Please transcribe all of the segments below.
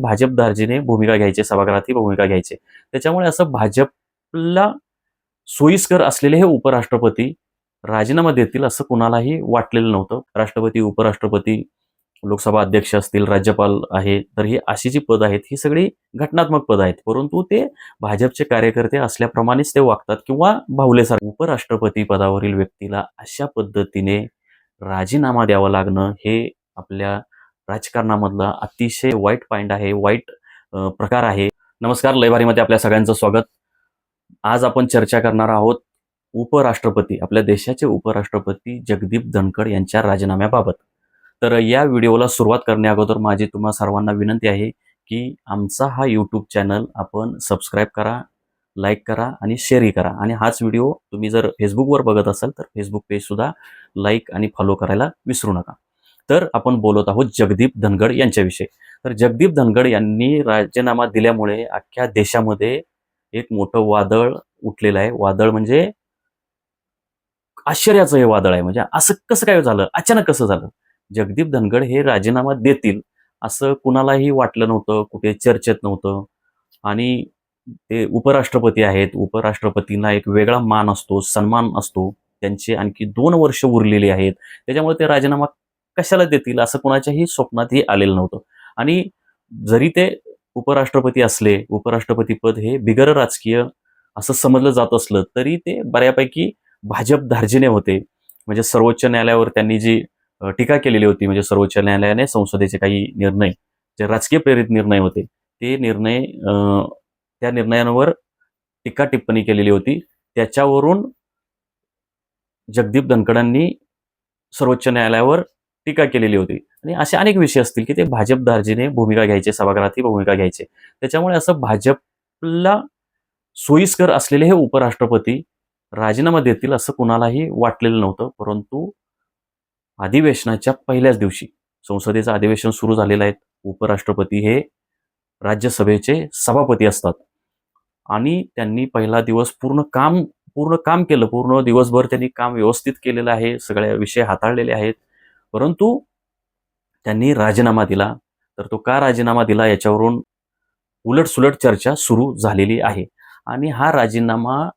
भाजप दार्जीने भूमिका घ्यायचे सभागृहात ही भूमिका घ्यायचे. त्याच्यामुळे असं भाजपला सोयीस्कर असलेले हे उपराष्ट्रपती राजीनामा देतील असं कुणालाही वाटलेलं नव्हतं. राष्ट्रपती उपराष्ट्रपती लोकसभा अध्यक्ष असतील राज्यपाल आहे तर ही अशी जी पद आहेत ही सगळी घटनात्मक पद आहेत. परंतु ते भाजपचे कार्यकर्ते असल्याप्रमाणेच ते वागतात किंवा बाहुलेसारखे. उपराष्ट्रपती पदावरील व्यक्तीला अशा पद्धतीने राजीनामा द्यावा लागणं हे आपल्या राजकारणामधला अतिशय वाईट पॉईंट आहे वाईट प्रकार आहे. नमस्कार लयभारीमध्ये आपल्या सगळ्यांचं स्वागत. आज आपण चर्चा करणार आहोत उपराष्ट्रपती आपल्या देशाचे उपराष्ट्रपती जगदीप धनखड यांच्या राजीनाम्याबाबत. तर या व्हिडिओला सुरुवात करण्याअगोदर माझी तुम्हा सर्वांना विनंती आहे की आमचा हा यूट्यूब चॅनल आपण सबस्क्राईब करा लाईक करा आणि शेअरही करा. आणि हाच व्हिडिओ तुम्ही जर फेसबुकवर बघत असाल तर फेसबुक पेजसुद्धा लाईक आणि फॉलो करायला विसरू नका. तर आपण बोलत आहोत जगदीप धनगड यांच्याविषयी. तर जगदीप धनगड यांनी राजीनामा दिल्यामुळे अख्ख्या देशामध्ये एक मोठं वादळ उठलेलं आहे. वादळ म्हणजे आश्चर्याचं हे वादळ आहे. म्हणजे असं कसं काय झालं? अचानक कसं झालं? जगदीप धनगड हे राजीनामा देतील असं कुणालाही वाटलं नव्हतं कुठे चर्चेत नव्हतं. आणि ते उपराष्ट्रपती आहेत. उपराष्ट्रपतींना एक वेगळा मान असतो सन्मान असतो. त्यांचे आणखी दोन वर्ष उरलेली आहेत. त्याच्यामुळे ते राजीनामा कशाला देतील असं कोणाच्याही स्वप्नातही आलेलं नव्हतं. आणि जरी ते उपराष्ट्रपती असले उपराष्ट्रपती पद हे बिगर राजकीय असं समजलं जात असलं तरी ते बऱ्यापैकी भाजप धार्जिने होते. म्हणजे सर्वोच्च न्यायालयावर त्यांनी जी टीका केलेली होती म्हणजे सर्वोच्च न्यायालयाने संसदेचे काही निर्णय जे राजकीय प्रेरित निर्णय होते ते निर्णय त्या निर्णयांवर टीका टिप्पणी केलेली होती. त्याच्यावरून जगदीप धनकडांनी सर्वोच्च न्यायालयावर टीका केलेली होती. आणि असे अनेक विषय असतील की ते भाजप दार्जीने भूमिका घ्यायचे सभागृहात भूमिका घ्यायचे. त्याच्यामुळे असं भाजपला सोयीस्कर असलेले हे उपराष्ट्रपती राजीनामा देतील असं कुणालाही वाटलेलं नव्हतं. परंतु अधिवेशनाच्या पहिल्याच दिवशी संसदेचं अधिवेशन सुरू झालेलं आहे. उपराष्ट्रपती हे राज्यसभेचे सभापती असतात. आणि त्यांनी पहिला दिवस पूर्ण काम पूर्ण काम केलं. पूर्ण दिवसभर त्यांनी काम व्यवस्थित केलेलं आहे. सगळ्या विषय हाताळलेले आहेत. परंतु त्यांनी राजीनामा दिला. तर तो का राजीनामा दिला याच्यावरून उलटसुलट चर्चा सुरू झालेली आहे. आणि हा राजीनामा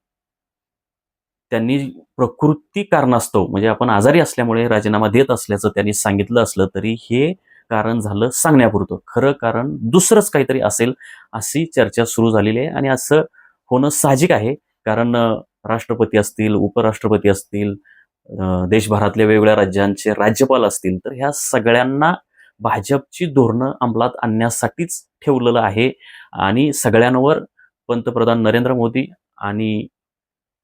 त्यांनी प्रकृती कारणास्तव म्हणजे आपण आजारी असल्यामुळे राजीनामा देत असल्याचं त्यांनी सांगितलं असलं तरी हे कारण झालं सांगण्यापुरतं. खरं कारण दुसरंच काहीतरी असेल अशी चर्चा सुरू झालेली आहे आणि असं होणं साहजिक आहे. कारण राष्ट्रपती असतील उपराष्ट्रपती असतील देशभरातल्या वेगवेगळ्या राज्यांचे राज्यपाल असतील तर ह्या सगळ्यांना भाजपची धोरणं अंमलात आणण्यासाठीच ठेवलेलं आहे. आणि सगळ्यांवर पंतप्रधान नरेंद्र मोदी आणि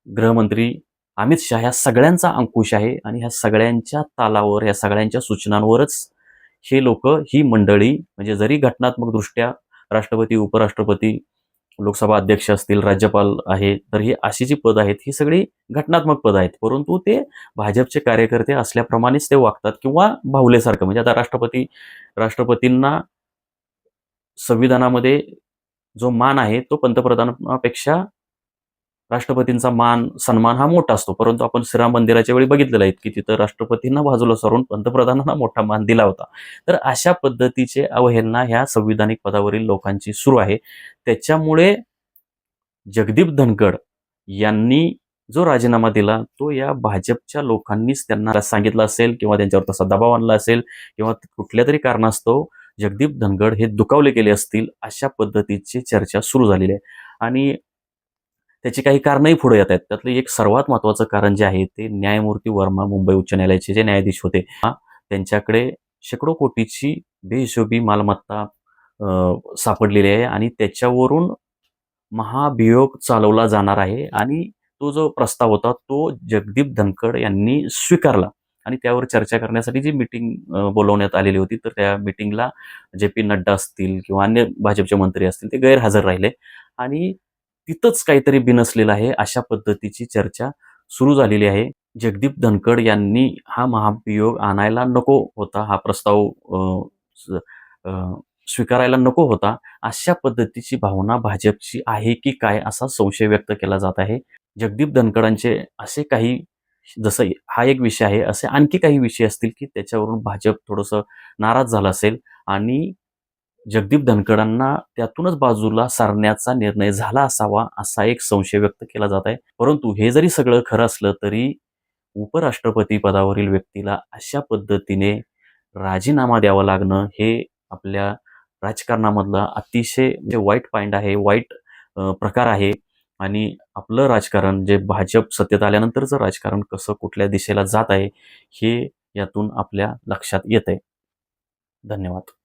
गृहमंत्री अमित शहा ह्या सगळ्यांचा अंकुश आहे. आणि ह्या सगळ्यांच्या तालावर ह्या सगळ्यांच्या सूचनांवरच हे लोक ही मंडळी म्हणजे जरी घटनात्मक दृष्ट्या राष्ट्रपती उपराष्ट्रपती लोकसभा अध्यक्ष असतील राज्यपाल आहे तर ही अशी जी पद आहेत ही सगळी घटनात्मक पद आहेत. परंतु ते भाजपचे कार्यकर्ते असल्याप्रमाणेच ते वागतात किंवा बाहुलेसारखं. म्हणजे आता राष्ट्रपती राष्ट्रपतींना संविधानामध्ये जो मान आहे तो पंतप्रधानापेक्षा राष्ट्रपतींचा मान सन्मान हा मोठा असतो. परंतु आपण श्रीराम मंदिराच्या वेळी बघितलेलं आहे की तिथं राष्ट्रपतींना बाजूला सरून पंतप्रधानांना मोठा मान दिला होता. तर अशा पद्धतीचे अवहेलना ह्या संविधानिक पदावरील लोकांची सुरू आहे. त्याच्यामुळे जगदीप धनखड यांनी जो राजीनामा दिला तो या भाजपच्या लोकांनीच त्यांना सांगितलं असेल किंवा त्यांच्यावर तसा दबाव आणला असेल किंवा कुठल्या तरी कारणास्तव जगदीप धनगड हे दुखावले गेले असतील अशा पद्धतीची चर्चा सुरू झालेली आहे. आणि त्याची काही कारणंही पुढे येत आहेत. त्यातलं एक सर्वात महत्वाचं कारण जे आहे ते न्यायमूर्ती वर्मा मुंबई उच्च न्यायालयाचे जे न्यायाधीश होते हा, त्यांच्याकडे शेकडो कोटीची बेहिशोबी मालमत्ता सापडलेली आहे आणि त्याच्यावरून महाभियोग चालवला जाणार आहे आणि तो जो प्रस्ताव होता तो जगदीप धनखड यांनी स्वीकारला. आणि त्यावर चर्चा करण्यासाठी जी मिटिंग बोलवण्यात आलेली होती तर त्या मिटिंगला जे पी नड्डा असतील किंवा अन्य भाजपचे मंत्री असतील ते गैरहजर राहिले. आणि तिथंच काहीतरी बिनसलेलं आहे अशा पद्धतीची चर्चा सुरू झालेली आहे. जगदीप धनखड यांनी हा महाभियोग आणायला नको होता हा प्रस्ताव स्वीकारायला नको होता. अशा पद्धतीची भावना भाजपची आहे की काय असा संशय व्यक्त केला जात आहे. जगदीप धनखडांचे असे काही जसं हा एक विषय आहे असे आणखी काही विषय असतील की त्याच्यावरून भाजप थोडंसं नाराज झालं असेल आणि जगदीप धनकडांना त्यातूनच बाजूला सारण्याचा निर्णय झाला असावा असा एक संशय व्यक्त केला जात आहे. परंतु हे जरी सगळं खरं असलं तरी उपराष्ट्रपती पदावरील व्यक्तीला अशा पद्धतीने राजीनामा द्यावा लागणं हे आपल्या राजकारणामधला अतिशय म्हणजे वाईट पॉईंट आहे वाईट प्रकार आहे. आणि आपलं राजकारण जे भाजप सत्तेत आल्यानंतरचं राजकारण कसं कुठल्या दिशेला जात आहे हे यातून आपल्या लक्षात येत आहे धन्यवाद.